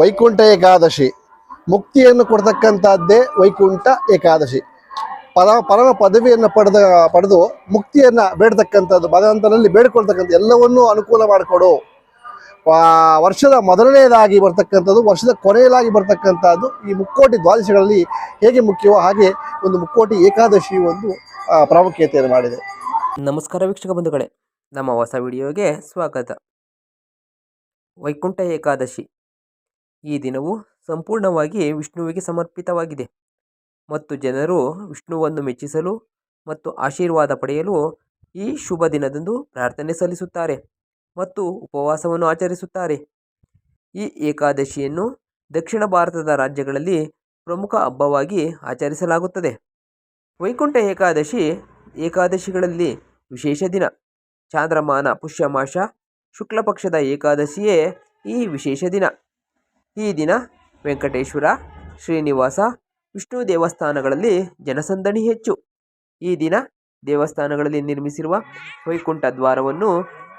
ವೈಕುಂಠ ಏಕಾದಶಿ. ಮುಕ್ತಿಯನ್ನು ಕೊಡ್ತಕ್ಕಂಥದ್ದೇ ವೈಕುಂಠ ಏಕಾದಶಿ. ಪರ ಪರಮ ಪದವಿಯನ್ನು ಪಡೆದ, ಪಡೆದು ಮುಕ್ತಿಯನ್ನು ಬೇಡತಕ್ಕಂಥದ್ದು, ಭಗವಂತನಲ್ಲಿ ಬೇಡ್ಕೊಳ್ತಕ್ಕಂಥ ಎಲ್ಲವನ್ನೂ ಅನುಕೂಲ ಮಾಡಿಕೊಡು. ವರ್ಷದ ಮೊದಲನೆಯದಾಗಿ ಬರ್ತಕ್ಕಂಥದ್ದು, ವರ್ಷದ ಕೊನೆಯದಾಗಿ ಬರ್ತಕ್ಕಂಥದ್ದು ಈ ಮುಕ್ಕೋಟಿ ದ್ವಾದಶಿಗಳಲ್ಲಿ ಹೇಗೆ ಮುಖ್ಯವೋ ಹಾಗೆ ಒಂದು ಮುಕ್ಕೋಟಿ ಏಕಾದಶಿ ಒಂದು ಪ್ರಾಮುಖ್ಯತೆಯನ್ನು ಮಾಡಿದೆ. ನಮಸ್ಕಾರ ವೀಕ್ಷಕ ಬಂಧುಗಳೇ, ನಮ್ಮ ಹೊಸ ವಿಡಿಯೋಗೆ ಸ್ವಾಗತ. ವೈಕುಂಠ ಏಕಾದಶಿ. ಈ ದಿನವು ಸಂಪೂರ್ಣವಾಗಿ ವಿಷ್ಣುವಿಗೆ ಸಮರ್ಪಿತವಾಗಿದೆ. ಮತ್ತು ಜನರು ವಿಷ್ಣುವನ್ನು ಮೆಚ್ಚಿಸಲು ಮತ್ತು ಆಶೀರ್ವಾದ ಪಡೆಯಲು ಈ ಶುಭ ದಿನದಂದು ಪ್ರಾರ್ಥನೆ ಸಲ್ಲಿಸುತ್ತಾರೆ ಮತ್ತು ಉಪವಾಸವನ್ನು ಆಚರಿಸುತ್ತಾರೆ. ಈ ಏಕಾದಶಿಯನ್ನು ದಕ್ಷಿಣ ಭಾರತದ ರಾಜ್ಯಗಳಲ್ಲಿ ಪ್ರಮುಖ ಹಬ್ಬವಾಗಿ ಆಚರಿಸಲಾಗುತ್ತದೆ. ವೈಕುಂಠ ಏಕಾದಶಿ ಏಕಾದಶಿಗಳಲ್ಲಿ ವಿಶೇಷ ದಿನ. ಚಾಂದ್ರಮಾನ ಪುಷ್ಯಮಾಷ ಶುಕ್ಲಪಕ್ಷದ ಏಕಾದಶಿಯೇ ಈ ವಿಶೇಷ ದಿನ. ಈ ದಿನ ವೆಂಕಟೇಶ್ವರ, ಶ್ರೀನಿವಾಸ ವಿಷ್ಣು ದೇವಸ್ಥಾನಗಳಲ್ಲಿ ಜನಸಂದಣಿ ಹೆಚ್ಚು. ಈ ದಿನ ದೇವಸ್ಥಾನಗಳಲ್ಲಿ ನಿರ್ಮಿಸಿರುವ ವೈಕುಂಠ ದ್ವಾರವನ್ನು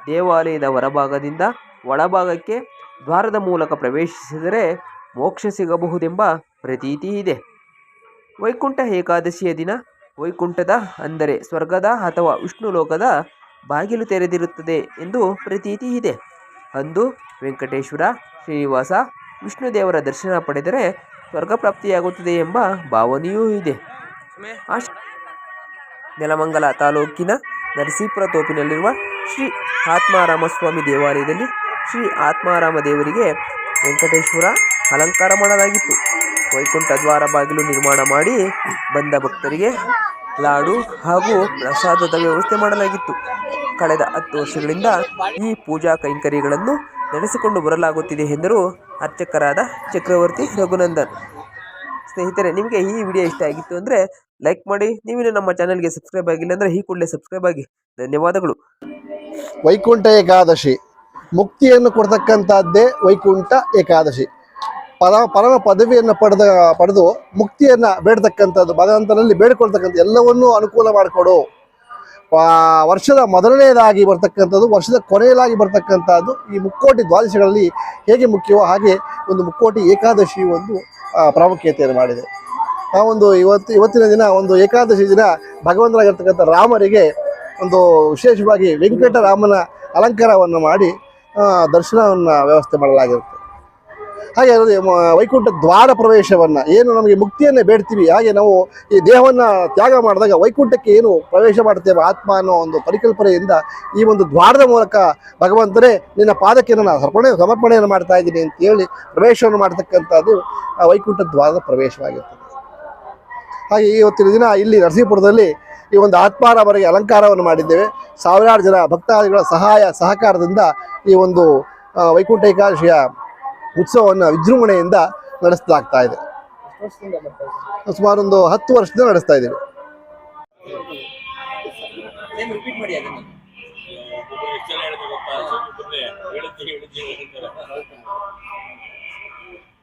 ದೇವಾಲಯದ ಹೊರಭಾಗದಿಂದ ಒಳಭಾಗಕ್ಕೆ ದ್ವಾರದ ಮೂಲಕ ಪ್ರವೇಶಿಸಿದರೆ ಮೋಕ್ಷ ಸಿಗಬಹುದೆಂಬ ಪ್ರತೀತಿ ಇದೆ. ವೈಕುಂಠ ಏಕಾದಶಿಯ ದಿನ ವೈಕುಂಠದ ಅಂದರೆ ಸ್ವರ್ಗದ ಅಥವಾ ವಿಷ್ಣು ಲೋಕದ ಬಾಗಿಲು ತೆರೆದಿರುತ್ತದೆ ಎಂದು ಪ್ರತೀತಿ ಇದೆ. ಅಂದು ವೆಂಕಟೇಶ್ವರ, ಶ್ರೀನಿವಾಸ ವಿಷ್ಣು ದೇವರ ದರ್ಶನ ಪಡೆದರೆ ಸ್ವರ್ಗ ಪ್ರಾಪ್ತಿಯಾಗುತ್ತದೆ ಎಂಬ ಭಾವನೆಯೂ ಇದೆ. ನೆಲಮಂಗಲ ತಾಲೂಕಿನ ನರಸೀಪುರ ತೋಪಿನಲ್ಲಿರುವ ಶ್ರೀ ಆತ್ಮಾರಾಮಸ್ವಾಮಿ ದೇವಾಲಯದಲ್ಲಿ ಶ್ರೀ ಆತ್ಮಾರಾಮ ದೇವರಿಗೆ ವೆಂಕಟೇಶ್ವರ ಅಲಂಕಾರ ಮಾಡಲಾಗಿತ್ತು. ವೈಕುಂಠ ದ್ವಾರ ಬಾಗಿಲು ನಿರ್ಮಾಣ ಮಾಡಿ ಬಂದ ಭಕ್ತರಿಗೆ ಲಾಡು ಹಾಗೂ ಪ್ರಸಾದದ ವ್ಯವಸ್ಥೆ ಮಾಡಲಾಗಿತ್ತು. ಕಳೆದ ಹತ್ತು ವರ್ಷಗಳಿಂದ ಈ ಪೂಜಾ ಕೈಂಕರ್ಯಗಳನ್ನು ನಡೆಸಿಕೊಂಡು ಬರಲಾಗುತ್ತಿದೆ ಎಂದರು ಅರ್ಚಕರಾದ ಚಕ್ರವರ್ತಿ ರಘುನಂದನ್. ಸ್ನೇಹಿತರೆ, ನಿಮಗೆ ಈ ವಿಡಿಯೋ ಇಷ್ಟ ಆಗಿತ್ತು ಅಂದರೆ ಲೈಕ್ ಮಾಡಿ. ನೀವಿನ್ನು ನಮ್ಮ ಚಾನಲ್ಗೆ ಸಬ್ಸ್ಕ್ರೈಬ್ ಆಗಿಲ್ಲ ಅಂದರೆ ಈ ಕೂಡಲೇ ಸಬ್ಸ್ಕ್ರೈಬ್ ಆಗಿ. ಧನ್ಯವಾದಗಳು. ವೈಕುಂಠ ಏಕಾದಶಿ. ಮುಕ್ತಿಯನ್ನು ಕೊಡ್ತಕ್ಕಂಥದ್ದೇ ವೈಕುಂಠ ಏಕಾದಶಿ. ಪರ, ಪರಮ ಪದವಿಯನ್ನು ಪಡೆದ, ಪಡೆದು ಮುಕ್ತಿಯನ್ನು ಬೇಡತಕ್ಕಂಥದ್ದು, ಭಗವಂತನಲ್ಲಿ ಬೇಡ್ಕೊಳ್ತಕ್ಕಂಥ ಎಲ್ಲವನ್ನೂ ಅನುಕೂಲ ಮಾಡಿಕೊಡು. ವರ್ಷದ ಮೊದಲನೆಯದಾಗಿ ಬರ್ತಕ್ಕಂಥದ್ದು, ವರ್ಷದ ಕೊನೆಯದಾಗಿ ಬರ್ತಕ್ಕಂಥದ್ದು ಈ ಮುಕ್ಕೋಟಿ ದ್ವಾದಶಿಗಳಲ್ಲಿ ಹೇಗೆ ಮುಖ್ಯವೋ ಹಾಗೆ ಒಂದು ಮುಕ್ಕೋಟಿ ಏಕಾದಶಿ ಒಂದು ಪ್ರಾಮುಖ್ಯತೆಯನ್ನು ಮಾಡಿದೆ. ಆ, ಒಂದು ಇವತ್ತು, ಇವತ್ತಿನ ದಿನ ಒಂದು ಏಕಾದಶಿ ದಿನ ಭಗವಂತನಾಗಿರ್ತಕ್ಕಂಥ ರಾಮರಿಗೆ ಒಂದು ವಿಶೇಷವಾಗಿ ವೆಂಕಟರಾಮನ ಅಲಂಕಾರವನ್ನು ಮಾಡಿ ದರ್ಶನವನ್ನು ವ್ಯವಸ್ಥೆ ಮಾಡಲಾಗಿರುತ್ತೆ. ಹಾಗೆ ವೈಕುಂಠ ದ್ವಾರ ಪ್ರವೇಶವನ್ನು, ಏನು ನಮಗೆ ಮುಕ್ತಿಯನ್ನೇ ಬೇಡ್ತೀವಿ. ಹಾಗೆ ನಾವು ಈ ದೇಹವನ್ನು ತ್ಯಾಗ ಮಾಡಿದಾಗ ವೈಕುಂಠಕ್ಕೆ ಏನು ಪ್ರವೇಶ ಮಾಡ್ತೇವೆ ಆತ್ಮ ಅನ್ನೋ ಒಂದು ಪರಿಕಲ್ಪನೆಯಿಂದ ಈ ಒಂದು ದ್ವಾರದ ಮೂಲಕ ಭಗವಂತನೇ ನಿನ್ನ ಪಾದಕ್ಕೆ ನಾನು ಸಮರ್ಪಣೆ, ಸಮರ್ಪಣೆಯನ್ನು ಮಾಡ್ತಾ ಇದ್ದೀನಿ ಅಂತ ಹೇಳಿ ಪ್ರವೇಶವನ್ನು ಮಾಡ್ತಕ್ಕಂಥದ್ದು ವೈಕುಂಠ ದ್ವಾರದ ಪ್ರವೇಶವಾಗಿರ್ತದೆ. ಹಾಗೆ ಇವತ್ತಿನ ದಿನ ಇಲ್ಲಿ ನರಸೀಪುರದಲ್ಲಿ ಈ ಒಂದು ಆತ್ಮಾರಾಮರಿಗೆ ಅಲಂಕಾರವನ್ನು ಮಾಡಿದ್ದೇವೆ. ಸಾವಿರಾರು ಜನ ಭಕ್ತಾದಿಗಳ ಸಹಾಯ, ಸಹಕಾರದಿಂದ ಈ ಒಂದು ವೈಕುಂಠ ಏಕಾದಶಿಯ ಉತ್ಸವವನ್ನು ವಿಜೃಂಭಣೆಯಿಂದ ನಡೆಸಲಾಗ್ತಾ ಇದೆ. ಸುಮಾರು ಒಂದು ಹತ್ತು ವರ್ಷದಿಂದ ನಡೆಸ್ತಾ ಇದ್ದೀವಿ.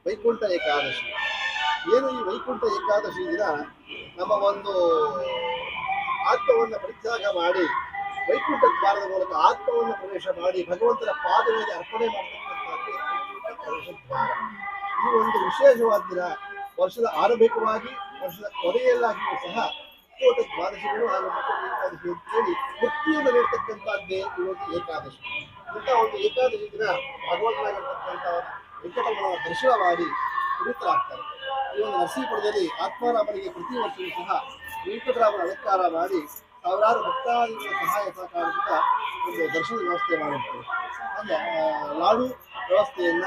ವೈಕುಂಠ ಏಕಾದಶಿ. ಏನು ಈ ವೈಕುಂಠ ಏಕಾದಶಿ ದಿನ ನಮ್ಮ ಒಂದು ಆತ್ಮವನ್ನು ಪರಿತ್ಯಾಗ ಮಾಡಿ ವೈಕುಂಠ ದ್ವಾರದ ಮೂಲಕ ಆತ್ಮವನ್ನು ಪ್ರವೇಶ ಮಾಡಿ ಭಗವಂತನ ಪಾದಗಳಿಗೆ ಅರ್ಪಣೆ ಮಾಡ್ತಕ್ಕಂಥ. ಈ ಒಂದು ವಿಶೇಷವಾದ ದಿನ ವರ್ಷದ ಆರಂಭಿಕವಾಗಿ ವರ್ಷದ ಕೊನೆಯಲ್ಲಾಗಿಯೂ ಸಹ ಕೋಟ ದ್ವಾದಶಿಗಳು ಹಾಗೂ ಏಕಾದಶಿ ಅಂತೇಳಿ ಮುಕ್ತಿಯನ್ನು ನೀಡತಕ್ಕಂಥದ್ದೇ ಇವತ್ತು ಏಕಾದಶಿ. ಇಂಥ ಒಂದು ಏಕಾದಶಿ ದಿನ ಭಗವಂತನಾಗಿರ್ತಕ್ಕಂಥ ವೆಂಕಟರಮಣ ದರ್ಶನ ಮಾಡಿ ಪುನೀತರಾಗ್ತಾರೆ ಈ ಒಂದು ನರಸೀಪುರದಲ್ಲಿ ಆತ್ಮಾರಾಮನಿಗೆ ಪ್ರತಿ ವರ್ಷವೂ ಸಹ ವೆಂಕಟರಾಮನ ಅಲಂಕಾರ ಮಾಡಿ ಸಾವಿರಾರು ಭಕ್ತಾದಿಗಳ ಸಹಾಯ ಸಹಕಾರದಿಂದ ಒಂದು ದರ್ಶನ ವ್ಯವಸ್ಥೆ ಮಾಡಿರ್ತಾರೆ. ಅಂದ್ರೆ ಲಾಡು ವ್ಯವಸ್ಥೆಯನ್ನ